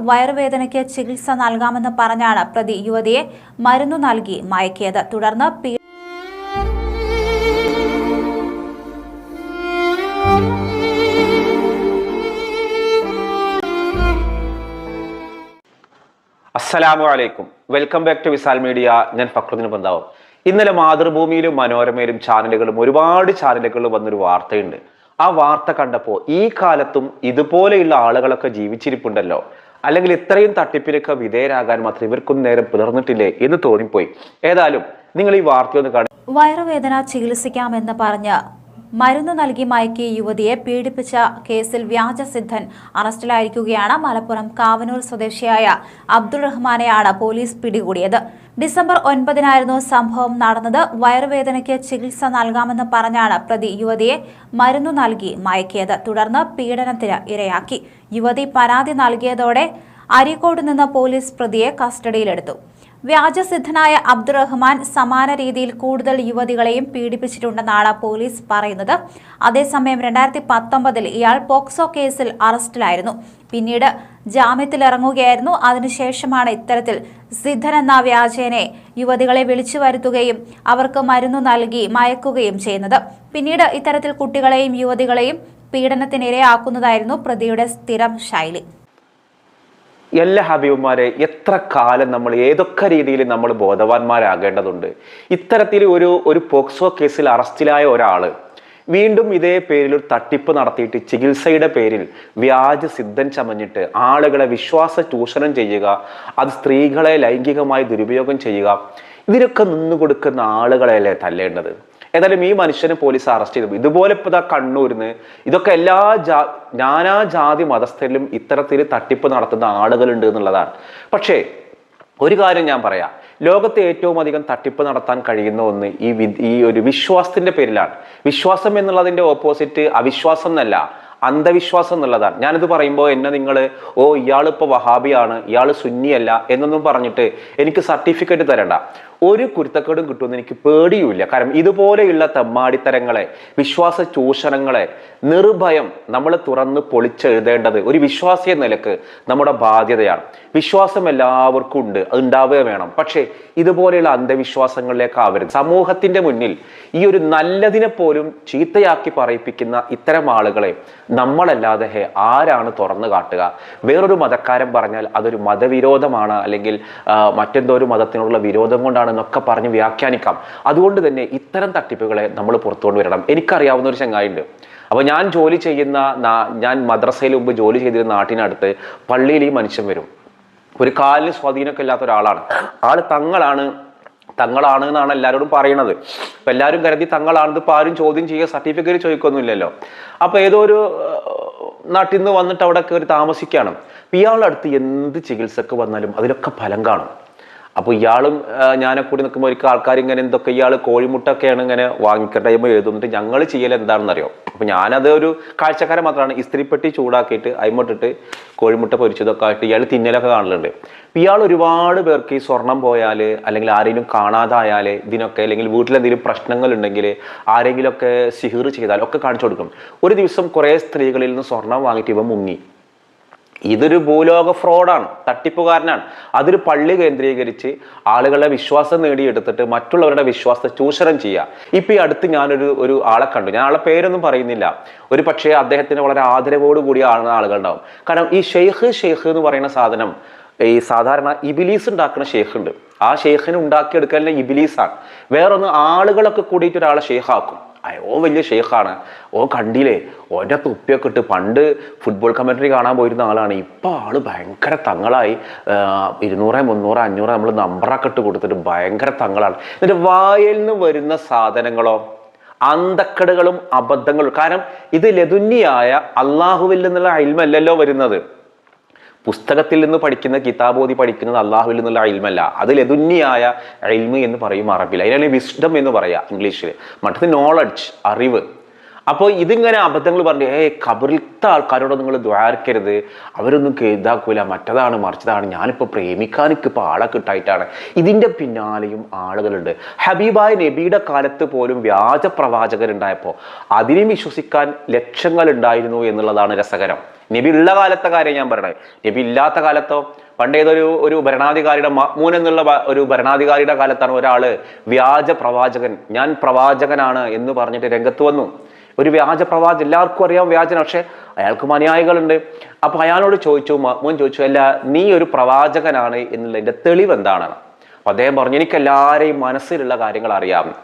വയറുവേദനയ്ക്ക് ചികിത്സ നൽകാമെന്ന് പറഞ്ഞാണ് പ്രതി യുവതിയെ മരുന്നു നൽകി മയക്കിയത്. തുടർന്ന് പി അസ്സലാമു അലൈക്കും. Welcome back to Visal media. ഞാൻ ഫക്രുദ്ദീൻ ബന്ധാവും ഇന്നലെ മാതൃഭൂമിയിലും മനോരമയിലും ചാനലുകളും ഒരുപാട് ചാനലുകളിൽ വന്നൊരു വാർത്തയുണ്ട്. ആ വാർത്ത കണ്ടപ്പോൾ ഈ കാലത്തും ഇതുപോലെയുള്ള ആളുകളൊക്കെ ജീവിച്ചിരിപ്പുണ്ടല്ലോ. അല്ലെങ്കിൽ ഇത്രയും തട്ടിപ്പിനൊക്കെ വിധേയരാകാൻ മാത്രം ഇവർക്കൊന്നും നേരം പുലർന്നിട്ടില്ലേ എന്ന് തോന്നിപ്പോയി. ഏതായാലും നിങ്ങൾ ഈ വാർത്തയൊന്ന് കാണും വയറുവേദന ചികിത്സിക്കാമെന്ന് പറഞ്ഞ് മരുന്ന് നൽകി മയക്കിയ യുവതിയെ പീഡിപ്പിച്ച കേസിൽ വ്യാജസിദ്ധൻ അറസ്റ്റിലായിരിക്കുകയാണ് മലപ്പുറം കാവനൂർ സ്വദേശിയായ അബ്ദുൾ റഹ്മാനെയാണ് പോലീസ് പിടികൂടിയത്. ഡിസംബർ ഒൻപതിനായിരുന്നു സംഭവം നടന്നത്. വയറുവേദനയ്ക്ക് ചികിത്സ നൽകാമെന്ന് പറഞ്ഞാണ് പ്രതി യുവതിയെ മരുന്നു നൽകി മയക്കിയത്. തുടർന്ന് പീഡനത്തിന് ഇരയാക്കി. യുവതി പരാതി നൽകിയതോടെ അരീക്കോട് നിന്ന് പോലീസ് പ്രതിയെ കസ്റ്റഡിയിലെടുത്തു. വ്യാജസിദ്ധനായ അബ്ദുറഹ്മാൻ സമാന രീതിയിൽ കൂടുതൽ യുവതികളെയും പീഡിപ്പിച്ചിട്ടുണ്ടെന്നാണ് പോലീസ് പറയുന്നത്. അതേസമയം രണ്ടായിരത്തി പത്തൊമ്പതിൽ ഇയാൾ പോക്സോ കേസിൽ അറസ്റ്റിലായിരുന്നു. പിന്നീട് ജാമ്യത്തിലിറങ്ങുകയായിരുന്നു. അതിനുശേഷമാണ് ഇത്തരത്തിൽ സിദ്ധൻ എന്ന വ്യാജേനെ യുവതികളെ വിളിച്ചു വരുത്തുകയും അവർക്ക് മരുന്നു നൽകി മയക്കുകയും ചെയ്യുന്നത്. പിന്നീട് ഇത്തരത്തിൽ കുട്ടികളെയും യുവതികളെയും പീഡനത്തിനിരയാക്കുന്നതായിരുന്നു പ്രതിയുടെ സ്ഥിരം ശൈലി. എല്ലാ ഹബീബുമാരെ എത്ര കാലം നമ്മൾ ഏതൊക്കെ രീതിയിൽ നമ്മൾ ബോധവാന്മാരാകേണ്ടതുണ്ട്. ഇത്തരത്തിൽ ഒരു ഒരു പോക്സോ കേസിൽ അറസ്റ്റിലായ ഒരാൾ വീണ്ടും ഇതേ പേരിൽ ഒരു തട്ടിപ്പ് നടത്തിയിട്ട് ചികിത്സയുടെ പേരിൽ വ്യാജ സിദ്ധൻ ചമഞ്ഞിട്ട് ആളുകളെ വിശ്വാസ ചൂഷണം ചെയ്യുക അത് സ്ത്രീകളെ ലൈംഗികമായി ദുരുപയോഗം ചെയ്യുക ഇതിനൊക്കെ നിന്നു കൊടുക്കുന്ന ആളുകളെയല്ലേ തല്ലേണ്ടത്? ഏതായാലും ഈ മനുഷ്യനെ പോലീസ് അറസ്റ്റ് ചെയ്തു. ഇതുപോലെ ഇപ്പൊ ഇതാ കണ്ണൂരിന്ന് ഇതൊക്കെ എല്ലാ ജാ നാനാ ജാതി മതസ്ഥരിലും ഇത്തരത്തിൽ തട്ടിപ്പ് നടത്തുന്ന ആളുകളുണ്ട് എന്നുള്ളതാണ്. പക്ഷേ ഒരു കാര്യം ഞാൻ പറയാം. ലോകത്തെ ഏറ്റവും അധികം തട്ടിപ്പ് നടത്താൻ കഴിയുന്ന ഒന്ന് ഈ ഈ ഒരു വിശ്വാസത്തിന്റെ പേരിലാണ്. വിശ്വാസം എന്നുള്ളതിന്റെ ഓപ്പോസിറ്റ് അവിശ്വാസം എന്നല്ല അന്ധവിശ്വാസം എന്നുള്ളതാണ്. ഞാനിത് പറയുമ്പോൾ എന്നെ നിങ്ങൾ ഓ ഇയാൾ ഇപ്പോൾ വഹാബിയാണ് ഇയാൾ സുന്നിയല്ല എന്നൊന്നും പറഞ്ഞിട്ട് എനിക്ക് സർട്ടിഫിക്കറ്റ് തരണ്ട. ഒരു കുരുത്തക്കേടും കിട്ടുമെന്ന് എനിക്ക് പേടിയുമില്ല. കാരണം ഇതുപോലെയുള്ള തമ്മാടിത്തരങ്ങളെ വിശ്വാസ ചൂഷണങ്ങളെ നിർഭയം നമ്മൾ തുറന്ന് പൊളിച്ചെഴുതേണ്ടത് ഒരു വിശ്വാസിയ നിലയ്ക്ക് നമ്മുടെ ബാധ്യതയാണ്. വിശ്വാസം എല്ലാവർക്കും ഉണ്ട് ഉണ്ടാവുക വേണം. പക്ഷേ ഇതുപോലെയുള്ള അന്ധവിശ്വാസങ്ങളിലേക്ക് ആവരുത്. സമൂഹത്തിന്റെ മുന്നിൽ ഈ ഒരു നല്ലതിനെ പോലും ചീത്തയാക്കി പറയിപ്പിക്കുന്ന ഇത്തരം ആളുകളെ നമ്മളല്ലാതെ ഹേ ആരാണ് തുറന്നു കാട്ടുക? വേറൊരു മതക്കാരൻ പറഞ്ഞാൽ അതൊരു മതവിരോധമാണ് അല്ലെങ്കിൽ മറ്റെന്തോ ഒരു മതത്തിനുള്ള വിരോധം കൊണ്ടാണ് എന്നൊക്കെ പറഞ്ഞ് വ്യാഖ്യാനിക്കാം. അതുകൊണ്ട് തന്നെ ഇത്തരം തട്ടിപ്പുകളെ നമ്മൾ പുറത്തുകൊണ്ട് വരണം. എനിക്കറിയാവുന്ന ഒരു ചങ്ങായിണ്ട് അപ്പോൾ ഞാൻ ജോലി ചെയ്യുന്ന ഞാൻ മദ്രസയിൽ മുമ്പ് ജോലി ചെയ്തിരുന്ന നാട്ടിനടുത്ത് പള്ളിയിൽ ഈ മനുഷ്യൻ വരും. ഒരു കാലിന് സ്വാധീനമൊക്കെ ഇല്ലാത്ത ഒരാളാണ്. ആൾ തങ്ങളാണ്. തങ്ങളാണ് എന്നാണ് എല്ലാവരോടും പറയണത്. അപ്പൊ എല്ലാവരും കരുതി തങ്ങളാണെന്ന് ഇപ്പൊ ആരും ചോദ്യം ചെയ്യുക സർട്ടിഫിക്കറ്റ് ചോദിക്കൊന്നുമില്ലല്ലോ. അപ്പോൾ ഏതോ ഒരു നാട്ടിൽ നിന്ന് വന്നിട്ട് അവിടെ കയറി താമസിക്കുകയാണ്. ഇയാളുടെ അടുത്ത് എന്ത് ചികിത്സക്ക് വന്നാലും അതിലൊക്കെ ഫലം കാണും. അപ്പോൾ ഇയാളും ഞാനെ കൂടി നിൽക്കുമ്പോൾ ഒരിക്കൽ ആൾക്കാർ ഇങ്ങനെ എന്തൊക്കെ ഇയാൾ കോഴിമുട്ടൊക്കെയാണ് ഇങ്ങനെ വാങ്ങിക്കട്ടെ എഴുതുന്നിട്ട് ഞങ്ങൾ ചെയ്യൽ എന്താണെന്ന് അപ്പോൾ അപ്പൊ ഞാനത് ഒരു കാഴ്ചക്കാരൻ മാത്രമാണ്. ഇസ്ത്രീപ്പെട്ടി ചൂടാക്കിയിട്ട് അയിമട്ടിട്ട് കോഴിമുട്ട പൊരിച്ചതൊക്കെ ആയിട്ട് ഇയാൾ തിന്നലൊക്കെ കാണലുണ്ട്. ഇയാൾ ഒരുപാട് പേർക്ക് ഈ സ്വർണം പോയാൽ അല്ലെങ്കിൽ ആരെങ്കിലും കാണാതായാൽ ഇതിനൊക്കെ അല്ലെങ്കിൽ വീട്ടിലെന്തെങ്കിലും പ്രശ്നങ്ങൾ ഉണ്ടെങ്കിൽ ആരെങ്കിലുമൊക്കെ സിഹിർ ചെയ്താൽ ഒക്കെ കാണിച്ചു കൊടുക്കും. ഒരു ദിവസം കുറേ സ്ത്രീകളിൽ നിന്ന് സ്വർണം വാങ്ങിയിട്ട് ഇവ മുങ്ങി. ഇതൊരു ഭൂലോക ഫ്രോഡാണ് തട്ടിപ്പുകാരനാണ്. അതൊരു പള്ളി കേന്ദ്രീകരിച്ച് ആളുകളുടെ വിശ്വാസം നേടിയെടുത്തിട്ട് മറ്റുള്ളവരുടെ വിശ്വാസത്തെ ചൂഷണം ചെയ്യുക. ഇപ്പൊ ഈ അടുത്ത് ഞാനൊരു ഒരു ആളെ കണ്ടു. ഞാൻ ആളെ പേരൊന്നും പറയുന്നില്ല. ഒരു പക്ഷേ അദ്ദേഹത്തിന് വളരെ ആദരവോട് കൂടിയ ആളുകൾ ആളുകളുണ്ടാവും. കാരണം ഈ ഷെയ്ഖ് ഷെയ്ഖ് എന്ന് പറയുന്ന സാധനം ഈ സാധാരണ ഇബിലീസ് ഉണ്ടാക്കുന്ന ഷെയ്ഖ് ഉണ്ട്. ആ ഷെയ്ഖിന് ഉണ്ടാക്കിയെടുക്കലിനെ ഇബിലീസാണ്. വേറൊന്ന് ആളുകളൊക്കെ കൂടിയിട്ട് ഒരാളെ ഷെയ്ഖാക്കും. ഓ വലിയ ഷെയ്ഖാണ്. ഓ കണ്ടില്ലേ? ഓന്റെ തുപ്പിയൊക്കെ ഇട്ട് പണ്ട് ഫുട്ബോൾ കമൻട്രി കാണാൻ പോയിരുന്ന ആളാണ്. ഇപ്പോൾ ആൾ ഭയങ്കര തങ്ങളായി. ഇരുന്നൂറ് മുന്നൂറ് അഞ്ഞൂറ് നമ്മൾ നമ്പറൊക്കെ ഇട്ട് കൊടുത്തിട്ട് ഭയങ്കര തങ്ങളാണ്. എന്നിട്ട് വായിൽ നിന്ന് വരുന്ന സാധനങ്ങളോ അന്തക്കടുകളും അബദ്ധങ്ങളും. കാരണം ഇത് ലതുന്യായ അള്ളാഹുവിൽ നിന്നുള്ള അയിൽമല്ലല്ലോ വരുന്നത്. പുസ്തകത്തിൽ നിന്ന് പഠിക്കുന്ന കിതാബോധി പഠിക്കുന്നത് അള്ളാഹുവിൽ നിന്നുള്ള അയിൽമല്ല അത് ലതുന്യായ അയിൽമ് എന്ന് പറയും അറബിൽ അതിനാണ് വിസ്ഡം എന്ന് പറയാ ഇംഗ്ലീഷിൽ മറ്റത് നോളജ് അറിവ്. അപ്പോൾ ഇതിങ്ങനെ അബദ്ധങ്ങൾ പറഞ്ഞു ഏ കബറിലത്തെ ആൾക്കാരോട് നിങ്ങൾ ദ്വാരക്കരുത് അവരൊന്നും ഇതാക്കൂല. മറ്റതാണ് മറിച്ചതാണ്. ഞാനിപ്പോൾ പ്രേമിക്കാനൊക്കെ ഇപ്പോൾ ആളെ കിട്ടായിട്ടാണ്. ഇതിന്റെ പിന്നാലെയും ആളുകളുണ്ട്. ഹബീബായ നബിയുടെ കാലത്ത് പോലും വ്യാജ പ്രവാചകരുണ്ടായപ്പോൾ അതിനെയും വിശ്വസിക്കാൻ ലക്ഷങ്ങൾ ഉണ്ടായിരുന്നു എന്നുള്ളതാണ് രസകരം. നബി ഉള്ള കാലത്തെ കാര്യം ഞാൻ പറയണേ. നബി ഇല്ലാത്ത കാലത്തോ പണ്ടേതൊരു ഒരു ഭരണാധികാരിയുടെ മഹ്മൂൻ എന്നുള്ള ഒരു ഭരണാധികാരിയുടെ കാലത്താണ് ഒരാൾ വ്യാജ പ്രവാചകൻ. ഞാൻ പ്രവാചകനാണ് എന്ന് പറഞ്ഞിട്ട് രംഗത്ത് വന്നു. ഒരു വ്യാജ പ്രവാചകൻ എല്ലാവർക്കും അറിയാം വ്യാജന പക്ഷെ അയാൾക്കും അനുയായികളുണ്ട്. അപ്പോൾ അയാളോട് ചോദിച്ചു മോൻ ചോദിച്ചു അല്ല നീ ഒരു പ്രവാചകനാണ് എന്നുള്ളതിന്റെ തെളിവ് എന്താണ് അപ്പം അദ്ദേഹം പറഞ്ഞു എനിക്ക് എല്ലാവരെയും മനസ്സിലുള്ള കാര്യങ്ങൾ അറിയാം.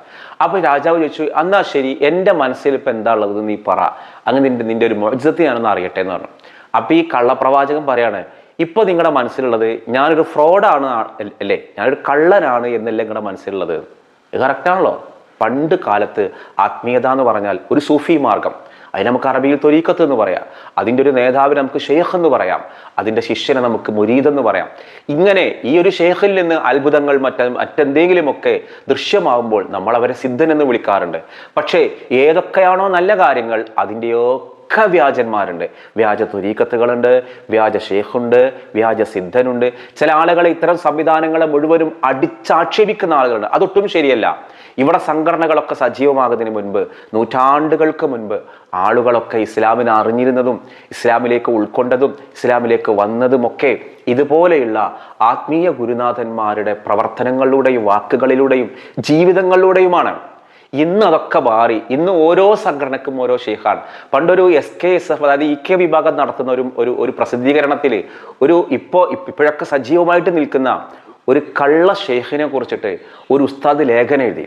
അപ്പോൾ രാജാവ് ചോദിച്ചു എന്നാ ശരി എന്റെ മനസ്സിൽ ഇപ്പം എന്താ ഉള്ളത്? നീ പറ. അങ്ങനെ നിന്റെ നിന്റെ ഒരു മോചത്തെ ഞാനൊന്ന് അറിയട്ടെ എന്ന് പറഞ്ഞു. അപ്പോൾ ഈ കള്ളപ്രവാചകൻ പറയാണ് ഇപ്പൊ നിങ്ങളുടെ മനസ്സിലുള്ളത് ഞാനൊരു ഫ്രോഡാണ് അല്ലേ? ഞാനൊരു കള്ളനാണ് എന്നല്ലേ നിങ്ങളുടെ മനസ്സിലുള്ളത്? കറക്റ്റ് കറക്റ്റാണല്ലോ പണ്ട് കാലത്ത് ആത്മീയത എന്ന് പറഞ്ഞാൽ ഒരു സൂഫി മാർഗം. അതിന് നമുക്ക് അറബിയിൽ തൊരീക്കത്ത് എന്ന് പറയാം. അതിന്റെ ഒരു നേതാവിനെ നമുക്ക് ഷെയ്ഖ് എന്ന് പറയാം. അതിന്റെ ശിഷ്യനെ നമുക്ക് മുരീദ് എന്ന് പറയാം. ഇങ്ങനെ ഈ ഒരു ഷെയ്ഖിൽ നിന്ന് അത്ഭുതങ്ങൾ മറ്റ മറ്റെന്തെങ്കിലുമൊക്കെ ദൃശ്യമാകുമ്പോൾ നമ്മൾ അവരെ സിദ്ധൻ എന്ന് വിളിക്കാറുണ്ട്. പക്ഷേ ഏതൊക്കെയാണോ നല്ല കാര്യങ്ങൾ അതിന്റെയോ വ്യാജന്മാരുണ്ട്. വ്യാജ തുരീക്കത്തുകളുണ്ട് വ്യാജ ഷേഖുണ്ട് വ്യാജ സിദ്ധനുണ്ട്. ചില ആളുകളെ ഇത്തരം സംവിധാനങ്ങളെ മുഴുവനും അടിച്ചാക്ഷേപിക്കുന്ന ആളുകളുണ്ട്. അതൊട്ടും ശരിയല്ല. ഇവിടെ സംഘടനകളൊക്കെ സജീവമാകുന്നതിന് മുൻപ് നൂറ്റാണ്ടുകൾക്ക് മുൻപ് ആളുകളൊക്കെ ഇസ്ലാമിനെ അറിഞ്ഞിരുന്നതും ഇസ്ലാമിലേക്ക് ഉൾക്കൊണ്ടതും ഇസ്ലാമിലേക്ക് വന്നതുമൊക്കെ ഇതുപോലെയുള്ള ആത്മീയ ഗുരുനാഥന്മാരുടെ പ്രവർത്തനങ്ങളിലൂടെയും വാക്കുകളിലൂടെയും ജീവിതങ്ങളിലൂടെയുമാണ്. ഇന്ന് അതൊക്കെ മാറി. ഇന്ന് ഓരോ സംഘടനക്കും ഓരോ ഷെയ്ഖാണ് പണ്ടൊരു എസ് കെ എസ് എഫ് അതായത് ഇ കെ വിഭാഗം നടത്തുന്ന ഒരു ഒരു ഒരു പ്രസിദ്ധീകരണത്തിൽ ഒരു ഇപ്പോൾ ഇപ്പോഴൊക്കെ സജീവമായിട്ട് നിൽക്കുന്ന ഒരു കള്ള ഷെയ്ഖിനെ കുറിച്ചിട്ട് ഒരു ഉസ്താദ് ലേഖനം എഴുതി.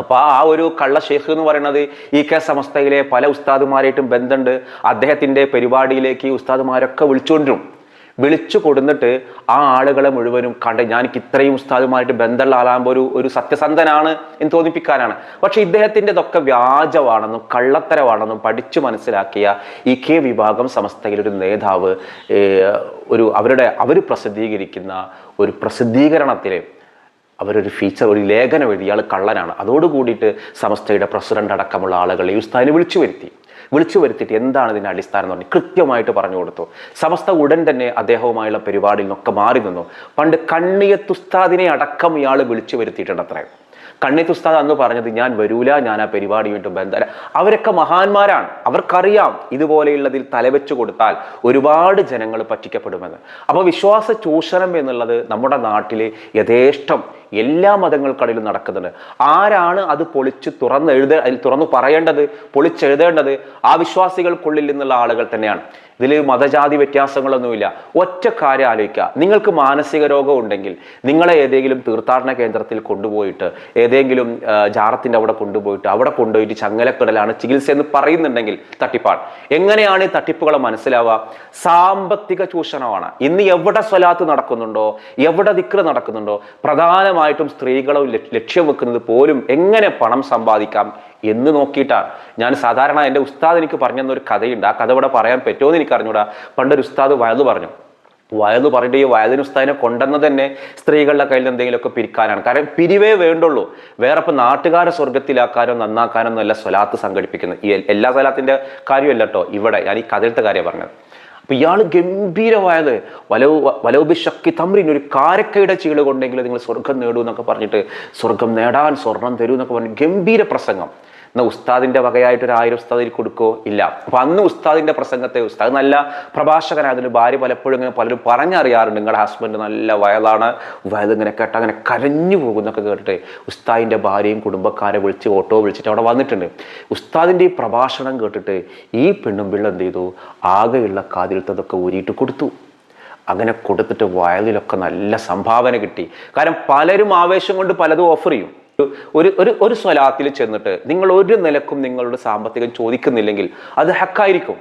അപ്പൊ ആ ഒരു കള്ള ഷെയ്ഖ് എന്ന് പറയുന്നത് ഈ കെ സമസ്തയിലെ പല ഉസ്താദുമാരായിട്ടും ബന്ധമുണ്ട്. അദ്ദേഹത്തിന്റെ പരിപാടിയിലേക്ക് ഉസ്താദുമാരൊക്കെ വിളിച്ചുകൊണ്ടിരും. വിളിച്ചു കൊടുന്നിട്ട് ആ ആളുകളെ മുഴുവനും കണ്ട് ഞാൻ ഇത്രയും ഉസ്താദുമായിട്ട് ബന്ധമുള്ള ആളാകുമ്പോൾ ഒരു ഒരു സത്യസന്ധനാണ് എന്ന് തോന്നിപ്പിക്കാനാണ്. പക്ഷെ ഇദ്ദേഹത്തിന്റെ ഇതൊക്കെ വ്യാജമാണെന്നും കള്ളത്തരമാണെന്നും പഠിച്ചു മനസ്സിലാക്കിയ ഈ കെ വിഭാഗം സമസ്തയിലെ ഒരു നേതാവ് ഒരു അവരുടെ അവർ പ്രസിദ്ധീകരിക്കുന്ന ഒരു പ്രസിദ്ധീകരണത്തിൽ അവരൊരു ഫീച്ചർ ഒരു ലേഖനം എഴുതി ഇയാൾ കള്ളനാണ്. അതോട് കൂടിയിട്ട് സമസ്തയുടെ പ്രസിഡന്റ് അടക്കമുള്ള ആളുകളെ ഉസ്താദിനെ വിളിച്ചു വരുത്തി. വിളിച്ചു വരുത്തിയിട്ട് എന്താണ് ഇതിന്റെ അടിസ്ഥാനം എന്ന് പറഞ്ഞു കൃത്യമായിട്ട് പറഞ്ഞു കൊടുത്തു. സമസ്ത ഉടൻ തന്നെ അദ്ദേഹവുമായുള്ള പരിപാടിയിൽ നിന്നൊക്കെ മാറി നിന്നു. പണ്ട് കണ്ണിയത്തുസ്താദിനെ അടക്കം ഇയാൾ വിളിച്ചു വരുത്തിയിട്ടുണ്ട് അത്രേ. കണ്ണി ഉസ്താദ് അന്ന് പറഞ്ഞത് ഞാൻ വരൂല ഞാൻ ആ പരിപാടിയുമായിട്ട് ബന്ധം അവരൊക്കെ മഹാന്മാരാണ്. അവർക്കറിയാം ഇതുപോലെയുള്ളതിൽ തലവെച്ച് കൊടുത്താൽ ഒരുപാട് ജനങ്ങൾ പറ്റിക്കപ്പെടുമെന്ന്. അപ്പോൾ വിശ്വാസ ചൂഷണം എന്നുള്ളത് നമ്മുടെ നാട്ടിലെ യഥേഷ്ടം എല്ലാ മതങ്ങൾക്കിടയിലും നടക്കുന്നുണ്ട്. ആരാണ് അത് പൊളിച്ച് തുറന്ന് എഴുത അതിൽ തുറന്നു പറയേണ്ടത് പൊളിച്ചെഴുതേണ്ടത്? ആ വിശ്വാസികൾക്കുള്ളിൽ നിന്നുള്ള ആളുകൾ തന്നെയാണ്. ഇതിൽ മതജാതി വ്യത്യാസങ്ങളൊന്നുമില്ല. ഒറ്റ കാര്യം ആലോചിക്കുക. നിങ്ങൾക്ക് മാനസിക രോഗം ഉണ്ടെങ്കിൽ നിങ്ങളെ ഏതെങ്കിലും തീർത്ഥാടന കേന്ദ്രത്തിൽ കൊണ്ടുപോയിട്ട് ഏതെങ്കിലും ജാറത്തിന്റെ അവിടെ കൊണ്ടുപോയിട്ട് അവിടെ കൊണ്ടുപോയിട്ട് ചങ്ങലക്കിടലാണ് ചികിത്സ എന്ന് പറയുന്നുണ്ടെങ്കിൽ തട്ടിപ്പാണ്. എങ്ങനെയാണ് ഈ തട്ടിപ്പുകളെ മനസ്സിലാവുക? സാമ്പത്തിക ചൂഷണമാണ്. ഇന്ന് എവിടെ സ്വലാത്ത് നടക്കുന്നുണ്ടോ? എവിടെ ദിക്ര നടക്കുന്നുണ്ടോ? പ്രധാനമായിട്ടും സ്ത്രീകളെ ലക്ഷ്യം- വെക്കുന്നത് പോലും എങ്ങനെ പണം സമ്പാദിക്കാം എന്ന് നോക്കിയിട്ടാണ്. ഞാൻ സാധാരണ എന്റെ ഉസ്താദ് എനിക്ക് പറഞ്ഞു തന്ന ഒരു കഥയുണ്ട്. ആ കഥ ഇവിടെ പറയാൻ പറ്റുമോ എന്ന് എനിക്ക് അറിഞ്ഞൂടാ പണ്ടൊരു ഉസ്താദ് വയത് പറഞ്ഞു. വയത് പറഞ്ഞിട്ട് ഈ വയതിന് ഉസ്താദിനെ കൊണ്ടെന്ന് തന്നെ സ്ത്രീകളുടെ കയ്യിൽ എന്തെങ്കിലുമൊക്കെ പിരിക്കാനാണ്. കാരണം പിരിവേ വേണ്ടുള്ളൂ. വേറെ ഇപ്പം നാട്ടുകാരെ സ്വർഗത്തിലാക്കാനോ നന്നാക്കാനോ എന്നല്ല സ്വലാത്ത് സംഘടിപ്പിക്കുന്നത്. ഈ എല്ലാ സ്വലാത്തിന്റെ കാര്യമല്ല കേട്ടോ ഇവിടെ ഞാൻ ഈ കഥയിലത്തെ കാര്യം പറഞ്ഞത്. അപ്പൊ ഇയാൾ ഗംഭീരമായത് വലവ് വലവുബി ശക്തി തമ്രിൻ ഒരു കാരക്കയുടെ ചീൾ കൊണ്ടെങ്കിൽ നിങ്ങൾ സ്വർഗം നേടൂ എന്നൊക്കെ പറഞ്ഞിട്ട് സ്വർഗം നേടാൻ സ്വർണം തരൂ എന്നൊക്കെ പറഞ്ഞു ഗംഭീര പ്രസംഗം. എന്നാൽ ഉസ്താദിന്റെ വകയായിട്ട് ഒരു ആയിരം ഉസ്താദിൽ കൊടുക്കോ? ഇല്ല. അപ്പൊ അന്ന് ഉസ്താദിന്റെ പ്രസംഗത്തെ ഉസ്താദ് നല്ല പ്രഭാഷകനായതിന് ഭാര്യ പലപ്പോഴും ഇങ്ങനെ പലരും പറഞ്ഞറിയാറുണ്ട്. നിങ്ങളുടെ ഹസ്ബൻഡ് നല്ല വയലാണ് വയത് ഇങ്ങനെ കേട്ട അങ്ങനെ കരഞ്ഞു പോകുന്നൊക്കെ കേട്ടിട്ട് ഉസ്താദിന്റെ ഭാര്യയും കുടുംബക്കാരെ വിളിച്ച് ഓട്ടോ വിളിച്ചിട്ട് അവിടെ വന്നിട്ടുണ്ട്. ഉസ്താദിന്റെ ഈ പ്രഭാഷണം കേട്ടിട്ട് ഈ പെണ്ണും പിള്ള എന്ത് ചെയ്തു? ആകെയുള്ള കാതിലത്തതൊക്കെ ഊരിയിട്ട് കൊടുത്തു. അങ്ങനെ കൊടുത്തിട്ട് വയലിലൊക്കെ നല്ല സംഭാവന കിട്ടി. കാരണം പലരും ആവേശം കൊണ്ട് പലതും ഓഫർ ചെയ്യും. ഒരു ഒരു ഒരു സ്വലാത്തിൽ ചെന്നിട്ട് നിങ്ങൾ ഒരു നിലക്കും നിങ്ങളുടെ സാമ്പത്തികം ചോദിക്കുന്നില്ലെങ്കിൽ അത് ഹക്കായിരിക്കും.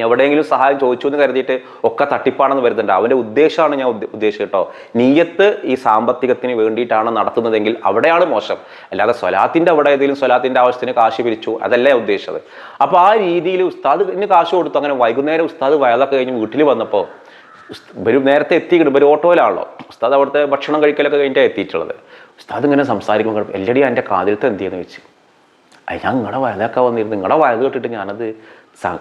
എവിടെയെങ്കിലും സഹായം ചോദിച്ചു എന്ന് കരുതിയിട്ട് ഒക്കെ തട്ടിപ്പാണെന്ന് വരുന്നുണ്ട്. അവന്റെ ഉദ്ദേശമാണ് ഞാൻ ഉദ്ദ- ഉദ്ദേശിച്ചത് കേട്ടോ. നീയത്ത് ഈ സാമ്പത്തികത്തിന് വേണ്ടിയിട്ടാണ് നടത്തുന്നതെങ്കിൽ അവിടെയാണ് മോശം. അല്ലാതെ സ്വലാത്തിന്റെ അവിടെ ഏതെങ്കിലും സ്വലാത്തിന്റെ ആവശ്യത്തിന് കാശ് പിരിച്ചു അതല്ലേ ഉദ്ദേശിച്ചത്. അപ്പോൾ ആ രീതിയിൽ ഉസ്താദ് ഉസ്താദിന് കാശ് കൊടുത്തു. അങ്ങനെ വൈകുന്നേരം ഉസ്താദ് വയലൊക്കെ കഴിഞ്ഞ് വീട്ടിൽ വന്നപ്പോൾ ഇവർ നേരത്തെ എത്തിക്കണം ഒരു ഓട്ടോയിലാണല്ലോ. ഉസ്താദ് അവിടുത്തെ ഭക്ഷണം കഴിക്കലൊക്കെ കഴിഞ്ഞിട്ടാണ് എത്തിയിട്ടുള്ളത്. ഉസ്താദ് ഇങ്ങനെ സംസാരിക്കുമ്പോൾ എല്ലടി എന്റെ കാതിലത്തെ എന്ത് ചെയ്യുന്നു വെച്ച് അത് ഞാൻ നിങ്ങളുടെ വയലൊക്കെ വന്നിരുന്നു. നിങ്ങളുടെ വയൽ കേട്ടിട്ട് ഞാനത്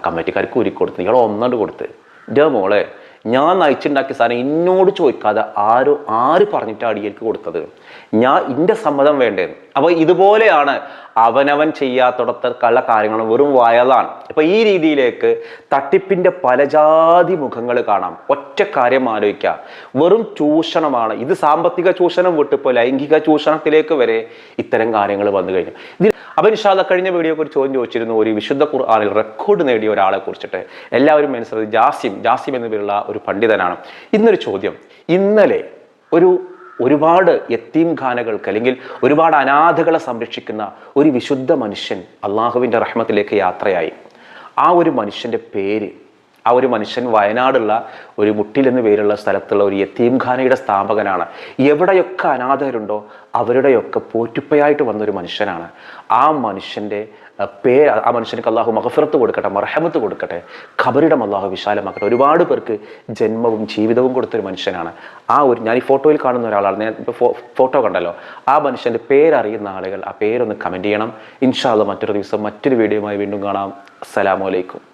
കമ്മിറ്റിക്കാർക്ക് ഉരുക്കൊടുത്ത് കൊടുത്തു നിങ്ങൾ ഒന്നണ്ട് കൊടുത്ത്. എന്റെ മോളെ ഞാൻ നയിച്ചുണ്ടാക്കിയ സാധനം എന്നോട് ചോദിക്കാതെ ആരോ ആര് പറഞ്ഞിട്ട് അടിയേക്ക് കൊടുത്തത്? ഞാൻ എന്റെ സമ്മതം വേണ്ടേന്ന് അപ്പോൾ ഇതുപോലെയാണ് അവനവൻ ചെയ്യാത്തിടത്തുള്ള കാര്യങ്ങൾ വെറും വയലാണ്. അപ്പൊ ഈ രീതിയിലേക്ക് തട്ടിപ്പിന്റെ പലജാതി മുഖങ്ങൾ കാണാം. ഒറ്റ കാര്യം ആലോചിക്കുക വെറും ചൂഷണമാണ്. ഇത് സാമ്പത്തിക ചൂഷണം വിട്ടിപ്പോൾ ലൈംഗിക ചൂഷണത്തിലേക്ക് വരെ ഇത്തരം കാര്യങ്ങൾ വന്നു കഴിഞ്ഞു. ഇതിൽ അപ്പൊ ഇൻഷാല്ല കഴിഞ്ഞ വീഡിയോ ഒരു ചോദ്യം ചോദിച്ചിരുന്നു. ഒരു വിശുദ്ധ ഖുർആാനിൽ റെക്കോർഡ് നേടിയ ഒരാളെ കുറിച്ചിട്ട്. എല്ലാവരും മനസ്സിലാക്കി ജാസിം ജാസിം എന്ന പേരുള്ള ഒരു പണ്ഡിതനാണ്. ഇന്നൊരു ചോദ്യം. ഇന്നലെ ഒരു ഒരുപാട് യത്തീം ഖാനകൾക്ക് അല്ലെങ്കിൽ ഒരുപാട് അനാഥകളെ സംരക്ഷിക്കുന്ന ഒരു വിശുദ്ധ മനുഷ്യൻ അള്ളാഹുവിന്റെ റഹ്മത്തിലേക്ക് യാത്രയായി. ആ ഒരു മനുഷ്യന്റെ പേര് ആ ഒരു മനുഷ്യൻ വയനാടുള്ള ഒരു മുട്ടിൽ എന്ന് പേരുള്ള സ്ഥലത്തുള്ള ഒരു യത്തീം ഖാനയുടെ സ്ഥാപകനാണ്. എവിടെയൊക്കെ അനാഥരുണ്ടോ അവരുടെയൊക്കെ പോറ്റുപ്പയായിട്ട് വന്നൊരു മനുഷ്യനാണ്. ആ മനുഷ്യന്റെ പേ ആ മനുഷ്യനക്ക് അള്ളാഹു മഹഫിറത്ത് കൊടുക്കട്ടെ മർഹമത്ത് കൊടുക്കട്ടെ ഖബറിടം അള്ളാഹു വിശാലമാക്കട്ടെ. ഒരുപാട് പേർക്ക് ജന്മവും ജീവിതവും കൊടുത്തൊരു മനുഷ്യനാണ്. ആ ഒരു ഞാൻ ഈ ഫോട്ടോയിൽ കാണുന്ന ഒരാളാണ്. ഞാൻ ഇപ്പോൾ ഫോട്ടോ കണ്ടല്ലോ. ആ മനുഷ്യന്റെ പേരറിയുന്ന ആളുകൾ ആ പേരൊന്ന് കമന്റ് ചെയ്യണം. ഇൻഷാല്ല മറ്റൊരു ദിവസം മറ്റൊരു വീഡിയോയുമായി വീണ്ടും കാണാം. അസ്സലാമു അലൈക്കും.